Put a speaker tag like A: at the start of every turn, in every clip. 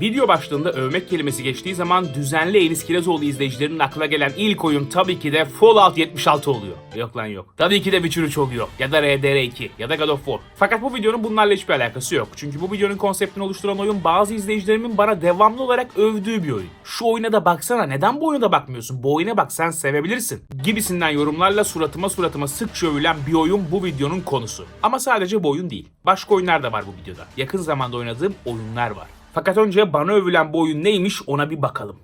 A: Video başlığında övmek kelimesi geçtiği zaman düzenli Enis Kirazoğlu izleyicilerinin aklına gelen ilk oyun tabii ki de Fallout 76 oluyor. Yok lan yok. Tabii ki de Witcher 3 oluyor. Ya da RDR2 ya da God of War. Fakat bu videonun bunlarla hiçbir alakası yok. Çünkü bu videonun konseptini oluşturan oyun bazı izleyicilerimin bana devamlı olarak övdüğü bir oyun. Şu oyuna da baksana neden bu oyuna da bakmıyorsun? Bu oyuna bak sen sevebilirsin. Gibisinden yorumlarla suratıma suratıma sıkça övülen bir oyun bu videonun konusu. Ama sadece bu oyun değil. Başka oyunlar da var bu videoda. Yakın zamanda oynadığım oyunlar var. Fakat önce bana övülen bu oyun neymiş ona bir bakalım.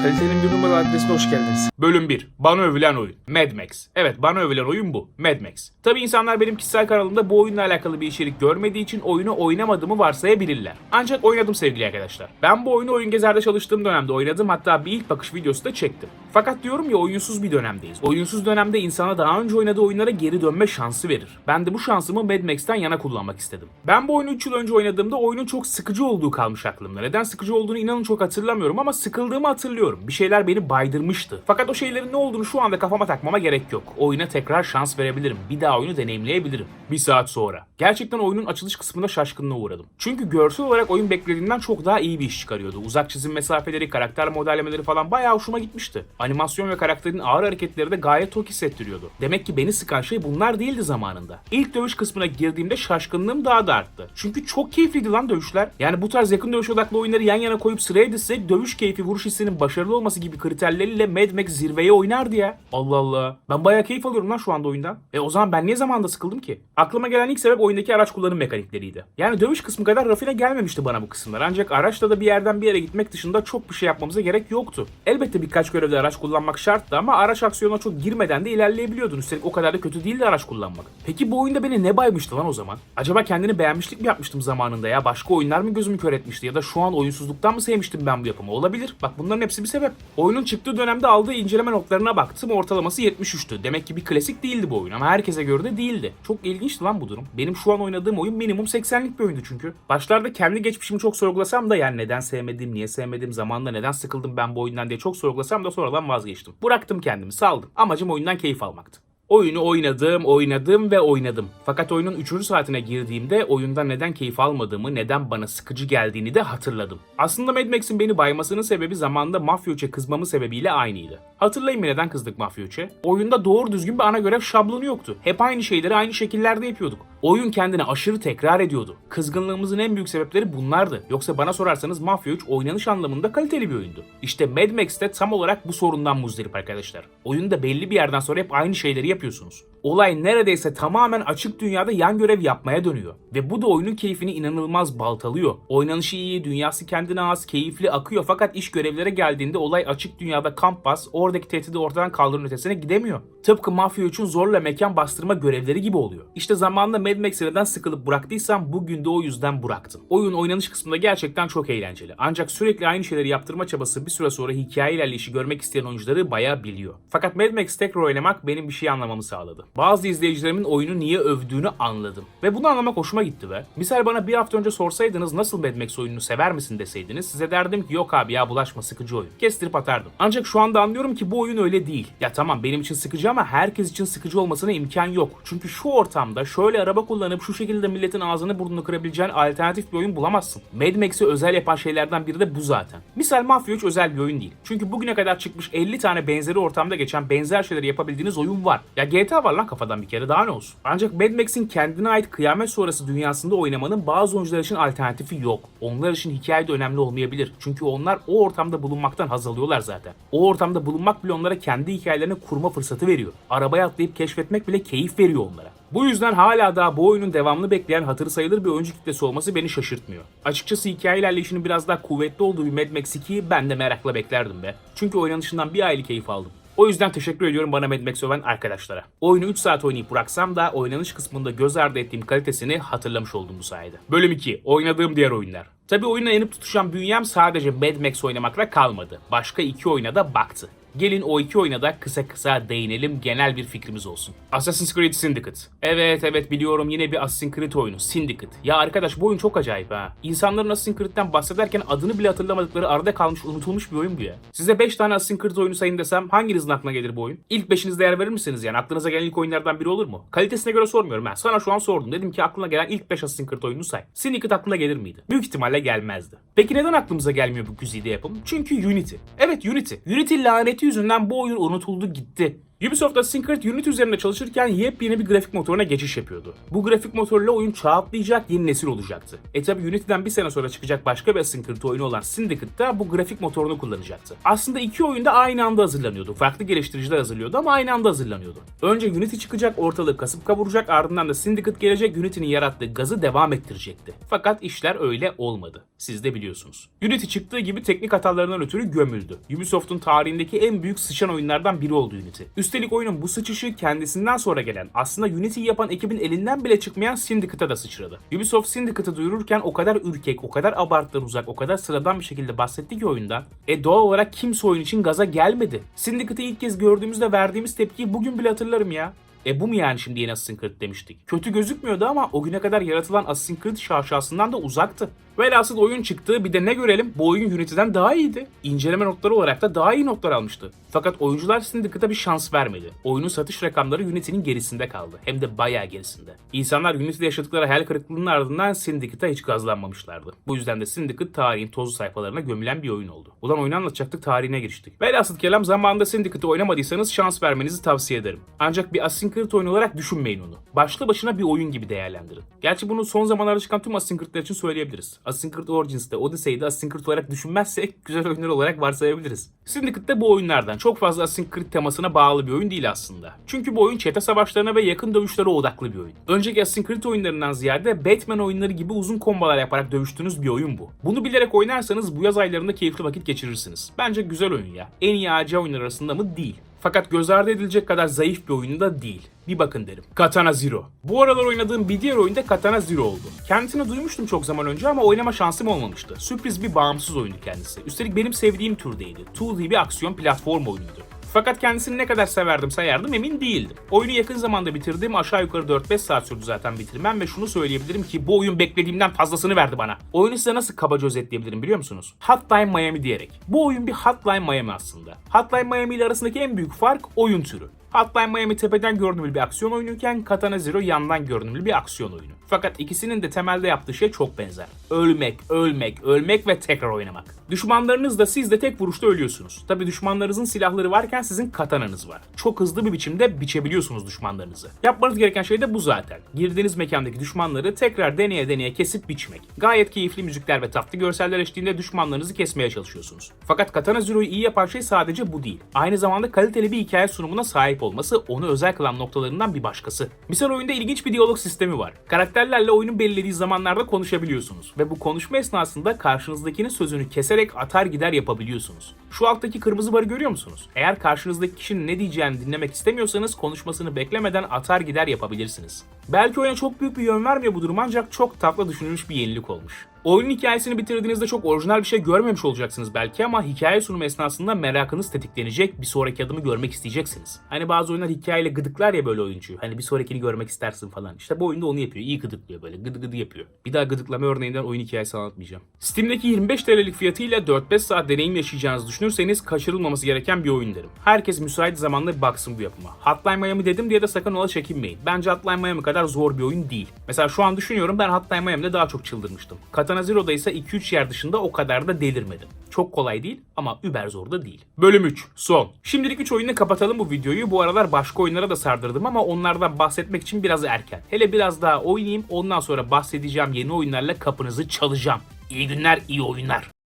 B: Kalitenin bir numaralı adresine hoş geldiniz.
A: Bölüm 1. Bana övülen oyun. Mad Max. Evet bana övülen oyun bu. Mad Max. Tabi insanlar benim kişisel kanalımda bu oyunla alakalı bir içerik görmediği için oyunu oynamadığımı varsayabilirler. Ancak oynadım sevgili arkadaşlar. Ben bu oyunu Oyun Gezer'de çalıştığım dönemde oynadım hatta bir ilk bakış videosu da çektim. Fakat diyorum ya oyunsuz bir dönemdeyiz. Oyunsuz dönemde insana daha önce oynadığı oyunlara geri dönme şansı verir. Ben de bu şansımı Mad Max'ten yana kullanmak istedim. Ben bu oyunu 3 yıl önce oynadığımda oyunun çok sıkıcı olduğu kalmış aklımda. Neden sıkıcı olduğunu inanın çok hatırlamıyorum ama sıkıldığımı hatırlıyorum. Bir şeyler beni baydırmıştı. Fakat o şeylerin ne olduğunu şu anda kafama takmama gerek yok. Oyuna tekrar şans verebilirim. Bir daha oyunu deneyimleyebilirim. Bir saat sonra. Gerçekten oyunun açılış kısmında şaşkınlığa uğradım. Çünkü görsel olarak oyun beklediğimden çok daha iyi bir iş çıkarıyordu. Uzak çizim mesafeleri, karakter modellemeleri falan bayağı hoşuma gitmişti. Animasyon ve karakterin ağır hareketleri de gayet tok hissettiriyordu. Demek ki beni sıkan şey bunlar değildi zamanında. İlk dövüş kısmına girdiğimde şaşkınlığım daha da arttı. Çünkü çok keyifliydi lan dövüşler. Yani bu tarz yakın dövüş odaklı oyunları yan yana koyup sıraya dizsek dövüş keyfi, vuruş hissinin başarılı olması gibi kriterleriyle Mad Max zirveye oynardı ya. Allah Allah. Ben bayağı keyif alıyorum lan şu anda oyundan. E o zaman ben niye zamanda sıkıldım ki? Aklıma gelen ilk sebep oyundaki araç kullanım mekanikleriydi. Yani dövüş kısmı kadar rafine gelmemişti bana bu kısımlar. Ancak araçla da bir yerden bir yere gitmek dışında çok bir şey yapmamıza gerek yoktu. Elbette birkaç görevde araç kullanmak şarttı ama araç aksiyona çok girmeden de ilerleyebiliyordun. Üstelik o kadar da kötü değildi araç kullanmak. Peki bu oyunda beni ne baymıştı lan o zaman? Acaba kendini beğenmişlik mi yapmıştım zamanında ya? Başka oyunlar mı gözümü kör etmişti? Ya da şu an oyunsuzluktan mı sevmiştim ben bu yapımı? Olabilir. Bak bunların hepsi bir sebep. Oyunun çıktığı dönemde aldığı inceleme notlarına baktım. Ortalaması 73'tü. Demek ki bir klasik değildi bu oyun ama herkese göre de değildi. Çok ilginçti lan bu durum. Benim şu an oynadığım oyun minimum 80'lik bir oyundu çünkü. Başlarda kendi geçmişimi çok sorgulasam da yani neden sevmedim, niye sevmedim, zamanla neden sıkıldım ben bu oyundan diye çok sorgulasam da sonradan vazgeçtim. Bıraktım kendimi, saldım. Amacım oyundan keyif almaktı. Oyunu oynadım, oynadım ve oynadım. Fakat oyunun 3. saatine girdiğimde oyundan neden keyif almadığımı, neden bana sıkıcı geldiğini de hatırladım. Aslında Mad Max'in beni baymasının sebebi zamanda Mafya 3'e kızmamın sebebiyle aynıydı. Hatırlayın neden kızdık Mafya 3'e? Oyunda doğru düzgün bir ana görev şablonu yoktu. Hep aynı şeyleri aynı şekillerde yapıyorduk. Oyun kendini aşırı tekrar ediyordu. Kızgınlığımızın en büyük sebepleri bunlardı. Yoksa bana sorarsanız Mafya 3 oynanış anlamında kaliteli bir oyundu. İşte Mad Max de tam olarak bu sorundan muzdarip arkadaşlar. Oyunda belli bir yerden sonra hep aynı şeyleri yapıyorsunuz. Olay neredeyse tamamen açık dünyada yan görev yapmaya dönüyor. Ve bu da oyunun keyfini inanılmaz baltalıyor. Oynanışı iyi, dünyası kendine az, keyifli akıyor fakat iş görevlere geldiğinde olay açık dünyada kamp bas, oradaki tehdidi ortadan kaldırın ötesine gidemiyor. Tıpkı Mafya 3'ün zorla mekan bastırma görevleri gibi oluyor. İşte zamanında Mad Max'i neden sıkılıp bıraktıysam bugün de o yüzden bıraktım. Oyun oynanış kısmında gerçekten çok eğlenceli. Ancak sürekli aynı şeyleri yaptırma çabası bir süre sonra hikaye ilerleyişi görmek isteyen oyuncuları bayağı biliyor. Fakat Mad Max tekrar oynamak benim bir şey anlamamı sağladı. Bazı izleyicilerimin oyunu niye övdüğünü anladım. Ve bunu anlamak hoşuma gitti be. Misal bana bir hafta önce sorsaydınız nasıl Mad Max oyununu sever misin deseydiniz size derdim ki yok abi ya bulaşma sıkıcı oyun. Kestirip atardım. Ancak şu anda anlıyorum ki bu oyun öyle değil. Ya tamam benim için sıkıcı ama herkes için sıkıcı olmasına imkan yok. Çünkü şu ortamda şöyle araba kullanıp şu şekilde milletin ağzını burnunu kırabileceğin alternatif bir oyun bulamazsın. Mad Max'i özel yapan şeylerden biri de bu zaten. Misal Mafya 3 özel bir oyun değil. Çünkü bugüne kadar çıkmış 50 tane benzeri ortamda geçen benzer şeyleri yapabildiğiniz oyun var. Ya GTA var lan kafadan bir kere daha ne olsun. Ancak Mad Max'in kendine ait kıyamet sonrası dünyasında oynamanın bazı oyuncular için alternatifi yok. Onlar için hikaye de önemli olmayabilir. Çünkü onlar o ortamda bulunmaktan haz alıyorlar zaten. O ortamda bulunmak bile onlara kendi hikayelerini kurma fırsatı veriyor. Arabaya atlayıp keşfetmek bile keyif veriyor onlara. Bu yüzden hala daha bu oyunun devamlı bekleyen hatırı sayılır bir oyuncu kitlesi olması beni şaşırtmıyor. Açıkçası hikaye ilerleyişinin biraz daha kuvvetli olduğu bir Mad Max 2'yi ben de merakla beklerdim be. Çünkü oynanışından bir aylık keyif aldım. O yüzden teşekkür ediyorum bana Mad Max öven arkadaşlara. Oyunu 3 saat oynayıp bıraksam da oynanış kısmında göz ardı ettiğim kalitesini hatırlamış oldum bu sayede. Bölüm 2. Oynadığım diğer oyunlar. Tabi oyuna yanıp tutuşan bünyem sadece Mad Max oynamakla kalmadı. Başka iki oyuna da baktı. Gelin o iki oyuna da kısa kısa değinelim genel bir fikrimiz olsun. Assassin's Creed Syndicate. Evet evet biliyorum yine bir Assassin's Creed oyunu Syndicate. Ya arkadaş bu oyun çok acayip ha. İnsanların Assassin's Creed'den bahsederken adını bile hatırlamadıkları arada kalmış unutulmuş bir oyun bu ya. Size 5 tane Assassin's Creed oyunu sayın desem hanginizin aklına gelir bu oyun? İlk 5'iniz değer verir misiniz yani? Aklınıza gelen ilk oyunlardan biri olur mu? Kalitesine göre sormuyorum ben. Sana şu an sordum. Dedim ki aklına gelen ilk 5 Assassin's Creed oyununu say. Syndicate aklına gelir miydi? Büyük ihtimalle hale gelmezdi. Peki neden aklımıza gelmiyor bu güzide yapım? Çünkü Unity. Evet Unity. Unity laneti yüzünden bu oyun unutuldu gitti. Ubisoft Assassin's Creed Unity üzerinde çalışırken yepyeni bir grafik motoruna geçiş yapıyordu. Bu grafik motoruyla oyun çağ yeni nesil olacaktı. E tabi Unity'den bir sene sonra çıkacak başka bir Assassin's oyunu olan Syndicate da bu grafik motorunu kullanacaktı. Aslında iki oyun da aynı anda hazırlanıyordu. Farklı geliştiriciler hazırlıyordu ama aynı anda hazırlanıyordu. Önce Unity çıkacak, ortalığı kasıp kavuracak, ardından da Syndicate gelecek, Unity'nin yarattığı gazı devam ettirecekti. Fakat işler öyle olmadı. Siz de biliyorsunuz. Unity çıktığı gibi teknik hatalarından ötürü gömüldü. Ubisoft'un tarihindeki en büyük sıçan oyunlardan biri oldu Unity. Üstelik oyunun bu sıçışı kendisinden sonra gelen, aslında Unity'yi yapan ekibin elinden bile çıkmayan Syndicate'a da sıçradı. Ubisoft Syndicate'ı duyururken o kadar ürkek, o kadar abartıdan uzak, o kadar sıradan bir şekilde bahsetti ki oyundan. E doğal olarak kimse oyun için gaza gelmedi. Syndicate'ı ilk kez gördüğümüzde verdiğimiz tepkiyi bugün bile hatırlarım ya. E bu mu yani şimdi yeni Assassin's Creed demiştik. Kötü gözükmüyordu ama o güne kadar yaratılan Assassin's Creed şaşasından da uzaktı. Velhasıl oyun çıktı bir de ne görelim bu oyun Unity'den daha iyiydi. İnceleme notları olarak da daha iyi notlar almıştı. Fakat oyuncular Syndicate'a bir şans vermedi. Oyunun satış rakamları Unity'nin gerisinde kaldı. Hem de bayağı gerisinde. İnsanlar Unity'de yaşadıkları hayal kırıklığının ardından Syndicate'a hiç gazlanmamışlardı. Bu yüzden de Syndicate tarihin tozlu sayfalarına gömülen bir oyun oldu. Ulan oyunu anlatacaktık tarihine giriştik. Velhasıl kelam zamanında Syndicate'ı oynamadıysanız şans vermenizi tavsiye ederim. Ancak bir Creed oyunu olarak düşünmeyin onu. Başlı başına bir oyun gibi değerlendirin. Gerçi bunu son zamanlarda çıkan tüm Creed'ler için söyleyebiliriz. Creed Origins'te, Odyssey'de Creed olarak düşünmezsek güzel oyunlar olarak varsayabiliriz. Syndicate de bu oyunlardan çok fazla Creed temasına bağlı bir oyun değil aslında. Çünkü bu oyun çete savaşlarına ve yakın dövüşlere odaklı bir oyun. Önceki Creed oyunlarından ziyade Batman oyunları gibi uzun kombalar yaparak dövüştüğünüz bir oyun bu. Bunu bilerek oynarsanız bu yaz aylarında keyifli vakit geçirirsiniz. Bence güzel oyun ya. En iyi AC oyunlar arasında mı? Değil. Fakat göz ardı edilecek kadar zayıf bir oyun da değil. Bir bakın derim. Katana Zero. Bu aralar oynadığım bir diğer oyun da Katana Zero oldu. Kendisini duymuştum çok zaman önce ama oynama şansım olmamıştı. Sürpriz bir bağımsız oyundu kendisi. Üstelik benim sevdiğim türdeydi. 2D bir aksiyon platform oyunuydu. Fakat kendisini ne kadar severdim sayardım emin değildim. Oyunu yakın zamanda bitirdim. Aşağı yukarı 4-5 saat sürdü zaten bitirmem ve şunu söyleyebilirim ki bu oyun beklediğimden fazlasını verdi bana. Oyunu size nasıl kabaca özetleyebilirim biliyor musunuz? Hotline Miami diyerek. Bu oyun bir Hotline Miami aslında. Hotline Miami ile arasındaki en büyük fark oyun türü. Hotline Miami tepeden görünümlü bir aksiyon oyunuyken Katana Zero yandan görünümlü bir aksiyon oyunu. Fakat ikisinin de temelde yaptığı şey çok benzer. Ölmek, ölmek, ölmek ve tekrar oynamak. Düşmanlarınız da siz de tek vuruşta ölüyorsunuz. Tabi düşmanlarınızın silahları varken sizin katananız var. Çok hızlı bir biçimde biçebiliyorsunuz düşmanlarınızı. Yapmanız gereken şey de bu zaten. Girdiğiniz mekandaki düşmanları tekrar deneye deneye kesip biçmek. Gayet keyifli müzikler ve tatlı görseller eşliğinde düşmanlarınızı kesmeye çalışıyorsunuz. Fakat Katana Zero'yu iyi yapan şey sadece bu değil. Aynı zamanda kaliteli bir hikaye sunumuna sahip olması onu özel kılan noktalarından bir başkası. Misal oyunda ilginç bir diyalog sistemi var. Karakterlerle oyunun belirlediği zamanlarda konuşabiliyorsunuz. Ve bu konuşma esnasında karşınızdakinin sözünü keserek atar gider yapabiliyorsunuz. Şu alttaki kırmızı barı görüyor musunuz? Eğer karşınızdaki kişinin ne diyeceğini dinlemek istemiyorsanız konuşmasını beklemeden atar gider yapabilirsiniz. Belki oyuna çok büyük bir yön vermiyor bu durum ancak çok tatlı düşünülmüş bir yenilik olmuş. Oyunun hikayesini bitirdiğinizde çok orijinal bir şey görmemiş olacaksınız belki ama hikaye sunumu esnasında merakınız tetiklenecek, bir sonraki adımı görmek isteyeceksiniz. Hani bazı oyunlar hikayeyle gıdıklar ya böyle oyuncuyu. Hani bir sonrakini görmek istersin falan. İşte bu oyunda onu yapıyor. İyi gıdıklıyor böyle. Gıdı gıdı yapıyor. Bir daha gıdıklama örneğinden oyun hikayesi anlatmayacağım. Steam'deki 25 TL'lik fiyatıyla 4-5 saat deneyim yaşayacağınızı düşünürseniz kaçırılmaması gereken bir oyun derim. Herkes müsait zamanda bir baksın bu yapıma. Hotline Miami dedim diye de sakın ola çekinmeyin. Bence Hotline Miami kadar zor bir oyun değil. Mesela şu an düşünüyorum ben Hotline Miami'de daha çok çıldırmıştım. Katana Zero'da ise 2-3 yer dışında o kadar da delirmedim. Çok kolay değil ama über zor da değil. Bölüm 3. Son. Şimdilik 3 oyunla kapatalım bu videoyu. Bu aralar başka oyunlara da sardırdım ama onlardan bahsetmek için biraz erken. Hele biraz daha oynayayım ondan sonra bahsedeceğim yeni oyunlarla kapınızı çalacağım. İyi günler, iyi oyunlar.